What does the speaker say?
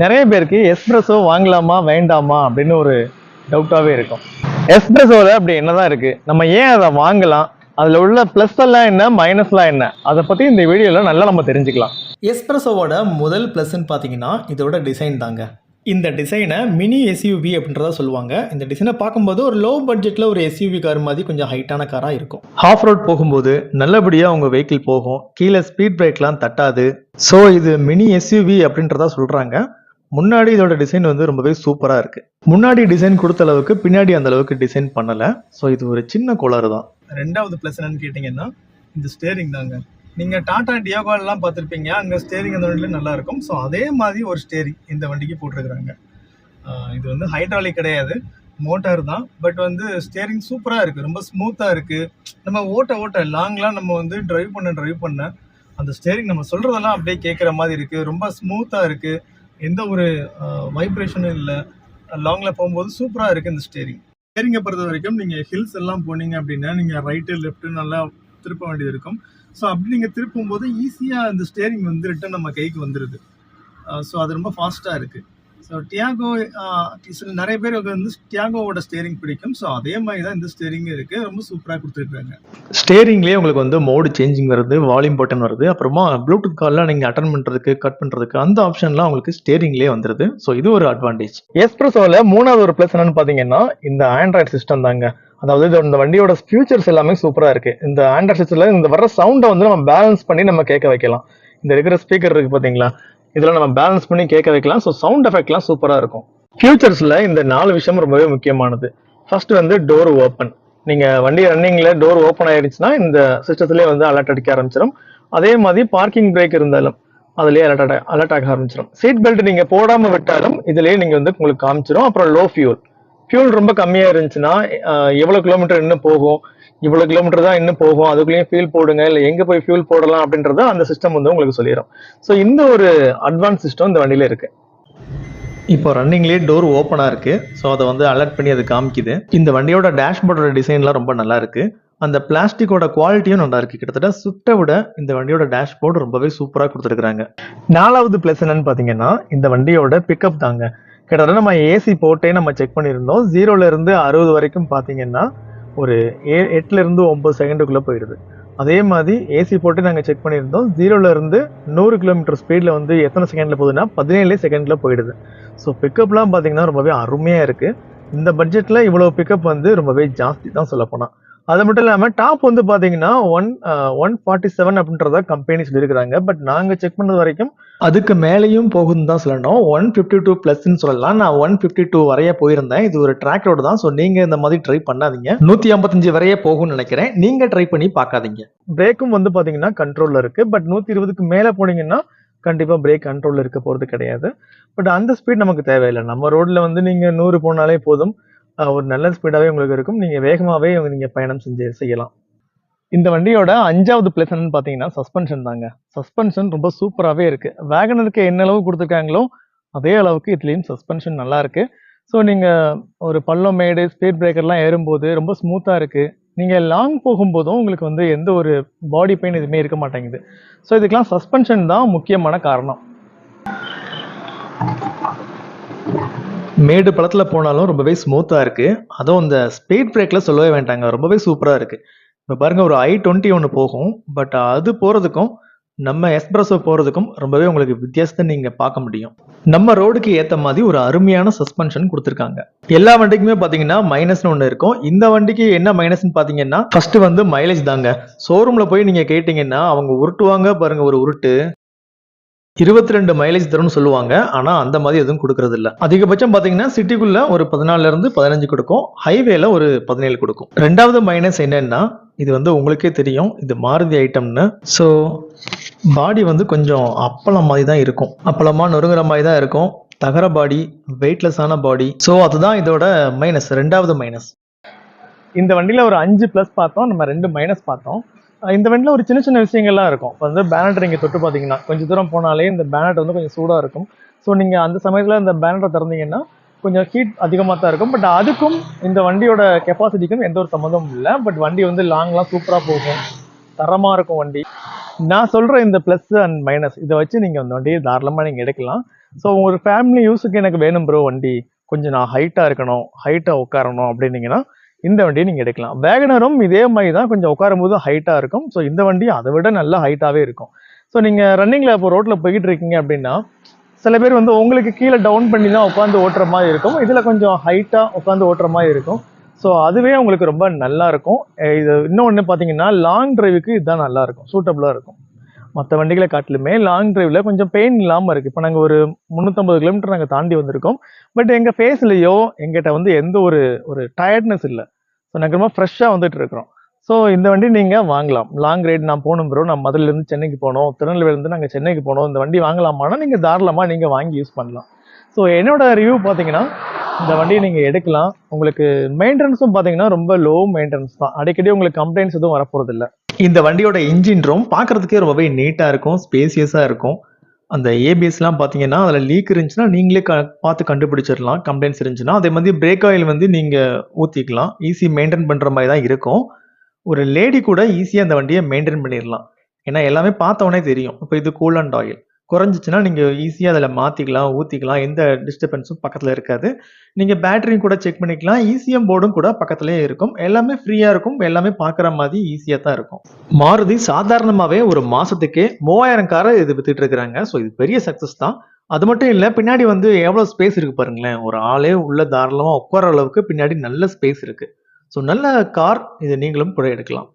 நிறைய பேருக்கு எஸ்பிரஸோ வாங்கலாமா வேண்டாமா அப்படின்னு ஒரு டவுட்டாகவே இருக்கும். எஸ்பிரஸோவில் அப்படி என்னதான் இருக்கு? நம்ம ஏன் அதை வாங்கலாம்? அதில் உள்ள ப்ளஸ் எல்லாம் என்ன மைனஸ்லாம் என்ன? அதை பற்றி இந்த வீடியோவில் நல்லா நம்ம தெரிஞ்சுக்கலாம். எஸ்பிரஸோவோட முதல் ப்ளஸ்ன்னு பார்த்தீங்கன்னா இதோட டிசைன் தாங்க. இந்த டிசைனை மினி எஸ்யூவி அப்படின்றத சொல்லுவாங்க. இந்த டிசைனை பார்க்கும்போது ஒரு லோ பட்ஜெட்டில் ஒரு எஸ்யூவி கார் மாதிரி கொஞ்சம் ஹைட்டான காராக இருக்கும். ஆஃப் ரோட் போகும்போது நல்லபடியாக உங்கள் வெஹிக்கிள் போகும். கீழே ஸ்பீட் பிரேக்லாம் தட்டாது. ஸோ இது மினி எஸ்யூவி அப்படின்றதா சொல்கிறாங்க முன்னாடி இதோட டிசைன் வந்து ரொம்பவே சூப்பராக இருக்குது முன்னாடி டிசைன் கொடுத்த அளவுக்கு பின்னாடி அந்த அளவுக்கு டிசைன் பண்ணலை. ஸோ இது ஒரு சின்ன கோளாறு தான். ரெண்டாவது ப்ளஸ் என்னன்னு கேட்டிங்கன்னா இந்த ஸ்டேரிங் தாங்க. நீங்கள் டாடா டியோகால்லாம் பார்த்துருப்பீங்க. அங்கே ஸ்டேரிங் அந்த வண்டியில் நல்லா இருக்கும். ஸோ அதே மாதிரி ஒரு ஸ்டேரிங் இந்த வண்டிக்கு போட்டிருக்கிறாங்க. இது வந்து ஹைட்ராலிக் கிடையாது. மோட்டார் தான். பட் வந்து ஸ்டேரிங் சூப்பராக இருக்குது ரொம்ப ஸ்மூத்தாக இருக்குது நம்ம ஓட்ட ஓட்ட லாங்லாம் நம்ம வந்து டிரைவ் பண்ண டிரைவ் பண்ண அந்த ஸ்டேரிங் நம்ம சொல்கிறதெல்லாம் அப்படியே கேட்குற மாதிரி இருக்குது ரொம்ப ஸ்மூத்தாக இருக்குது எந்த ஒரு வைப்ரேஷனும் இல்லை. லாங்ல போகும்போது சூப்பராக இருக்குது இந்த ஸ்டேரிங் ஸ்டேரிங்கை பொறுத்த வரைக்கும் நீங்கள் ஹில்ஸ் எல்லாம் போனீங்க அப்படின்னா நீங்கள் ரைட்டு லெஃப்ட்டு நல்லா திருப்ப வேண்டியது இருக்கும். ஸோ அப்படி நீங்கள் திருப்பும் போது ஈஸியா இந்த ஸ்டேரிங் வந்து ரிட்டன் நம்ம கைக்கு வந்துடுது ஸோ அது ரொம்ப ஃபாஸ்ட்டாக இருக்குது ஸோ டியாகோ சில நிறைய பேருக்கு வந்து டியாகோவோட ஸ்டேரிங் பிடிக்கும். ஸோ அதே மாதிரி தான் இந்த ஸ்டேரிங் இருக்கு. ரொம்ப சூப்பராக கொடுத்துருக்காங்க. ஸ்டேரிங்லேயே உங்களுக்கு வந்து மோடு சேஞ்சிங் வருது வால்யூம் பட்டன் வருது. அப்புறமா ப்ளூடூத் கால்லாம் நீங்கள் அட்டன் பண்ணுறதுக்கு கட் பண்ணுறதுக்கு அந்த ஆப்ஷன்லாம் உங்களுக்கு ஸ்டேரிங்லேயே வந்துருது. ஸோ இது ஒரு அட்வான்டேஜ் எஸ்பிரஸோவில் மூணாவது ஒரு ப்ளஸ் என்னன்னு பார்த்தீங்கன்னா இந்த ஆண்ட்ராய்டு சிஸ்டம் தாங்க. அதாவது இது இந்த வண்டியோட ஃபியூச்சர்ஸ் எல்லாமே சூப்பராக இருக்கு. இந்த ஆண்ட்ராய்டு சிஸ்டத்தில் இந்த வர சவுண்டை வந்து நம்ம பேலன்ஸ் பண்ணி நம்ம கேட்க வைக்கலாம். இந்த இருக்கிற ஸ்பீக்கர் இருக்கு பார்த்தீங்களா? இதில் நம்ம பேலன்ஸ் பண்ணி கேட்க வைக்கலாம். ஸோ சவுண்ட் எஃபெக்ட்லாம் சூப்பராக இருக்கும். ஃபியூச்சர்ஸில் இந்த நாலு விஷயம் ரொம்பவே முக்கியமானது. ஃபர்ஸ்ட் வந்து டோர் ஓப்பன் நீங்கள் வண்டி ரன்னிங்கில் டோர் ஓப்பன் ஆயிடுச்சுன்னா இந்த சிஸ்டத்துலேயே வந்து அலர்ட் அடிக்க ஆரம்பிச்சிடும் அதே மாதிரி பார்க்கிங் பிரேக் இருந்தாலும் அதுலேயே அலர்ட் அலர்ட் ஆக ஆரம்பிச்சிடும் சீட் பெல்ட் நீங்கள் போடாமல் விட்டாலும் இதுலேயே நீங்கள் வந்து உங்களுக்கு காமிச்சிடும் அப்புறம் லோ ஃபியூல் ஃபியூல் ரொம்ப கம்மியாக இருந்துச்சுன்னா எவ்வளோ கிலோமீட்டர் இன்னும் போகும்? இவ்வளவு கிலோமீட்டர் தான் இன்னும் போகும். அதுக்குள்ளேயும் ஃபியூல் போடுங்க. இல்லை எங்க போய் ஃபியூல் போடலாம் அப்படின்றத அந்த சிஸ்டம் வந்து உங்களுக்கு சொல்லிடும். ஸோ இந்த ஒரு அட்வான்ஸ் சிஸ்டம் இந்த வண்டியில இருக்கு. இப்போ ரன்னிங்லேயே டோர் ஓப்பனாக இருக்கு. ஸோ அதை வந்து அலர்ட் பண்ணி அது காமிக்குது. இந்த வண்டியோட டேஷ்போர்டோட டிசைன்லாம் ரொம்ப நல்லா இருக்கு. அந்த பிளாஸ்டிக்கோட குவாலிட்டியும் நல்லா இருக்கு. கிட்டத்தட்ட சுட்டை விட இந்த வண்டியோட டேஷ்போர்டு ரொம்பவே சூப்பராக கொடுத்துருக்காங்க நாலாவது பிளஸ் என்னன்னு பார்த்தீங்கன்னா இந்த வண்டியோட பிக்கப் தாங்க. கிட்டத்தட்ட நம்ம ஏசி போட்டே நம்ம செக் பண்ணியிருந்தோம். ஜீரோல இருந்து அறுபது வரைக்கும் பார்த்தீங்கன்னா ஒரு ஏ எட்டுலேருந்து இருந்து செகண்டுக்குள்ளே போயிடுது. அதே மாதிரி ஏசி போட்டு நாங்கள் செக் பண்ணியிருந்தோம். ஜீரோலேருந்து நூறு கிலோமீட்டர் ஸ்பீடில் வந்து எத்தனை செகண்டில் போகுதுன்னா பதினேழு செகண்டில் போயிடுது. ஸோ பிக்கப்லாம் பார்த்தீங்கன்னா ரொம்பவே அருமையாக இருக்குது இந்த பட்ஜெட்டில் இவ்வளோ பிக்கப் வந்து ரொம்பவே ஜாஸ்தி தான் சொல்லப்போனால் அது மட்டும் இல்லாமல் டாப் வந்து பார்த்தீங்கன்னா ஒன் ஒன் ஃபார்ட்டி செவன் அப்படின்றத கம்பெனி சொல்லியிருக்கிறாங்க. பட் நாங்கள் செக் பண்ணது வரைக்கும் அதுக்கு மேலேயும் போகுதுன்னு தான் சொல்லணும். ஒன் ஃபிஃப்டி டூ ப்ளஸ்ன்னு சொல்லலாம். நான் ஒன் ஃபிஃப்டி டூ வரைய போயிருந்தேன். இது ஒரு ட்ராக் ரோடு தான். ஸோ நீங்கள் இந்த மாதிரி ட்ரை பண்ணாதீங்க. நூற்றி ஐம்பத்தஞ்சு வரைய போகும்னு நினைக்கிறேன். நீங்கள் ட்ரை பண்ணி பார்க்காதீங்க. பிரேக்கும் வந்து பார்த்தீங்கன்னா கண்ட்ரோலில் இருக்குது பட் நூற்றி இருபதுக்கு மேலே போனீங்கன்னா கண்டிப்பாக பிரேக் கண்ட்ரோலில் இருக்க போகிறது கிடையாது. பட் அந்த ஸ்பீட் நமக்கு தேவையில்லை. நம்ம ரோட்டில் வந்து நீங்கள் நூறு போனாலே போதும். ஒரு நல்ல ஸ்பீடாகவே உங்களுக்கு இருக்கும். நீங்கள் வேகமாகவே நீங்கள் பயணம் செஞ்சு செய்யலாம். இந்த வண்டியோட அஞ்சாவது பிளஸ் என்னன்னு பார்த்தீங்கன்னா சஸ்பென்ஷன் தாங்க. சஸ்பென்ஷன் ரொம்ப சூப்பராகவே இருக்குது வேகனருக்கு என்ன அளவு கொடுத்துருக்காங்களோ அதே அளவுக்கு இதுலேயும் சஸ்பென்ஷன் நல்லா இருக்குது ஸோ நீங்கள் ஒரு பள்ளம் மேடு ஸ்பீட் பிரேக்கர்லாம் ஏறும்போது ரொம்ப ஸ்மூத்தாக இருக்குது நீங்கள் லாங் போகும்போதும் உங்களுக்கு வந்து எந்த ஒரு பாடி பெயின் எதுவுமே இருக்க மாட்டேங்குது. ஸோ இதுக்கெலாம் சஸ்பென்ஷன் தான் முக்கியமான காரணம். மேடு படத்தில் போனாலும் ரொம்பவே ஸ்மூத்தாக இருக்குது அதுவும் இந்த ஸ்பீட் பிரேக்கில் சொல்லவே வேண்டாங்க. ரொம்பவே சூப்பராக இருக்குது இப்போ பாருங்கள் ஒரு ஐ டுவெண்ட்டி ஒன்று போகும். பட் அது போகிறதுக்கும் நம்ம எஸ்பிரஸோ போகிறதுக்கும் ரொம்பவே உங்களுக்கு வித்தியாசத்தை நீங்கள் பார்க்க முடியும். நம்ம ரோடுக்கு ஏற்ற மாதிரி ஒரு அருமையான சஸ்பென்ஷன் கொடுத்துருக்காங்க. எல்லா வண்டிக்குமே பார்த்தீங்கன்னா மைனஸ்னு ஒன்று இருக்கும். இந்த வண்டிக்கு என்ன மைனஸ்னு பார்த்தீங்கன்னா ஃபர்ஸ்ட் வந்து மைலேஜ் தாங்க. ஷோரூமில் போய் நீங்கள் கேட்டிங்கன்னா அவங்க உருட்டுவாங்க பாருங்கள் ஒரு உருட்டு. இருபத்தி ரெண்டு மைலேஜ் தரும்னு சொல்லுவாங்க. ஆனா அந்த மாதிரி எதுவும் கொடுக்கறது இல்ல அதிகபட்சம் பாத்தீங்கன்னா சிட்டிக்குள்ள ஒரு பதினாலுல இருந்து பதினஞ்சு கொடுக்கும். ஹைவேல ஒரு பதினேழு கொடுக்கும். ரெண்டாவது மைனஸ் என்னன்னா இது வந்து உங்களுக்கே தெரியும். இது மாருதி ஐட்டம்னு. ஸோ பாடி வந்து கொஞ்சம் அப்பளம் மாதிரி தான் இருக்கும். அப்பளமா நொறுங்குற மாதிரி தான் இருக்கும். தகர பாடி வெயிட்லெஸ்ஸான பாடி ஸோ அதுதான் இதோட மைனஸ் ரெண்டாவது மைனஸ் இந்த வண்டியில் ஒரு அஞ்சு ப்ளஸ் பார்த்தோம். நம்ம ரெண்டு மைனஸ் பார்த்தோம். இந்த வண்டியில் ஒரு சின்ன சின்ன விஷயங்கள்லாம் இருக்கும். இப்போ வந்து பேனட் நீங்கள் தொட்டு பார்த்தீங்கன்னா கொஞ்சம் தூரம் போனாலே இந்த பேனட் வந்து கொஞ்சம் சூடாக இருக்கும். ஸோ நீங்கள் அந்த சமயத்தில் இந்த பேனட்டை திறந்தீங்கன்னா கொஞ்சம் ஹீட் அதிகமாக தான் இருக்கும். பட் அதுக்கும் இந்த வண்டியோட கெப்பாசிட்டிக்கும் எந்த ஒரு சம்மந்தமும் இல்லை. பட் வண்டி வந்து லாங்லாம் சூப்பராக போகும். தரமாக இருக்கும் வண்டி. நான் சொல்கிற இந்த ப்ளஸ் அண்ட் மைனஸ் இதை வச்சு நீங்கள் அந்த வண்டியை தாராளமாக நீங்கள் எடுக்கலாம். ஸோ ஒரு ஃபேமிலி யூஸுக்கு எனக்கு வேணும் ப்ரோ வண்டி. கொஞ்சம் நான் ஹைட்டாக இருக்கணும் ஹைட்டாக உட்காரணும் அப்படின்னீங்கன்னா இந்த வண்டியை நீங்கள் எடுக்கலாம். வேகனரும் இதே மாதிரி தான் கொஞ்சம் உட்காரும் போது ஹைட்டாக இருக்கும். ஸோ இந்த வண்டி அதை விட நல்லா ஹைட்டாகவே இருக்கும். ஸோ நீங்கள் ரன்னிங்கில் இப்போ ரோட்டில் போய்கிட்டு இருக்கீங்க அப்படின்னா சில பேர் வந்து உங்களுக்கு கீழே டவுன் பண்ணி தான் உட்காந்து ஓட்டுற மாதிரி இருக்கும். இதில் கொஞ்சம் ஹைட்டாக உட்காந்து ஓட்டுற மாதிரி இருக்கும். ஸோ அதுவே உங்களுக்கு ரொம்ப நல்லா இருக்கும். இது இன்னொன்று பார்த்தீங்கன்னா லாங் ட்ரைவுக்கு இதுதான் நல்லாயிருக்கும் சூட்டபுளாக இருக்கும். மற்ற வண்டிகளை காட்டிலுமே லாங் ட்ரைவில் கொஞ்சம் பெயின் இல்லாமல் இருக்குது இப்போ நாங்கள் ஒரு முந்நூற்றம்பது கிலோமீட்டர் நாங்கள் தாண்டி வந்திருக்கோம். பட் எங்கள் ஃபேஸ்லேயோ எங்கிட்ட வந்து எந்த ஒரு ஒரு டயர்ட்னஸ் இல்லை. ஸோ நாங்கள் ரொம்ப ஃப்ரெஷ்ஷாக வந்துட்டு இருக்கிறோம். ஸோ இந்த வண்டி நீங்கள் வாங்கலாம். லாங் ரைடு நான் போகணும் ப்ரோ நான் மதுரையிலேருந்து சென்னைக்கு போனோம். திருநெல்வேலியிலேருந்து நாங்கள் சென்னைக்கு போனோம். இந்த வண்டி வாங்கலாமான்னா நீங்கள் தாராளமாக நீங்கள் வாங்கி யூஸ் பண்ணலாம். ஸோ என்னோட ரிவ்யூ பார்த்தீங்கன்னா இந்த வண்டியை நீங்கள் எடுக்கலாம். உங்களுக்கு மெயின்டெனன்ஸும் பார்த்தீங்கன்னா ரொம்ப லோ மெயின்டெனன்ஸ் தான். அடிக்கடி உங்களுக்கு கம்ப்ளைண்ட்ஸ் எதுவும் வரப்போகிறதில்ல இந்த வண்டியோட இன்ஜின் ரூம் பார்க்கறதுக்கே ரொம்பவே நீட்டாக இருக்கும் ஸ்பேசியஸாக இருக்கும். அந்த ஏபிஎஸ்லாம் பார்த்தீங்கன்னா அதில் லீக் இருந்துச்சுன்னா நீங்களே க பார்த்து கண்டுபிடிச்சிடலாம் கம்ப்ளைண்ட்ஸ் இருந்துச்சுன்னா. அதே மாதிரி பிரேக் ஆயில் வந்து நீங்கள் ஊற்றிக்கலாம் ஈஸி மெயின்டைன் பண்ணுற மாதிரி தான் இருக்கும். ஒரு லேடி கூட ஈஸியாக அந்த வண்டியை மெயின்டைன் பண்ணிடலாம். ஏன்னா எல்லாமே பார்த்தவொடனே தெரியும். இப்போ இது கூல் அண்ட் ஆயில் குறைஞ்சிச்சுன்னா நீங்கள் ஈஸியாக அதில் மாற்றிக்கலாம் ஊற்றிக்கலாம் எந்த டிஸ்டர்பன்ஸும் பக்கத்தில் இருக்காது. நீங்கள் பேட்டரியும் கூட செக் பண்ணிக்கலாம். ஈசிஎம் போர்டும் கூட பக்கத்துலேயே இருக்கும். எல்லாமே ஃப்ரீயாக இருக்கும். எல்லாமே பார்க்குற மாதிரி ஈஸியாக தான் இருக்கும். மாருதி சாதாரணமாகவே ஒரு மாதத்துக்கே மூவாயிரம் காரை இது வித்துட்டு இருக்கிறாங்க. ஸோ இது பெரிய சக்ஸஸ் தான். அது மட்டும் இல்லை பின்னாடி வந்து எவ்வளோ ஸ்பேஸ் இருக்குது பாருங்களேன். ஒரு ஆளே உள்ள தாராளமாக உட்கார அளவுக்கு பின்னாடி நல்ல ஸ்பேஸ் இருக்குது ஸோ நல்ல கார் இதை நீங்களும் கூட எடுக்கலாம்.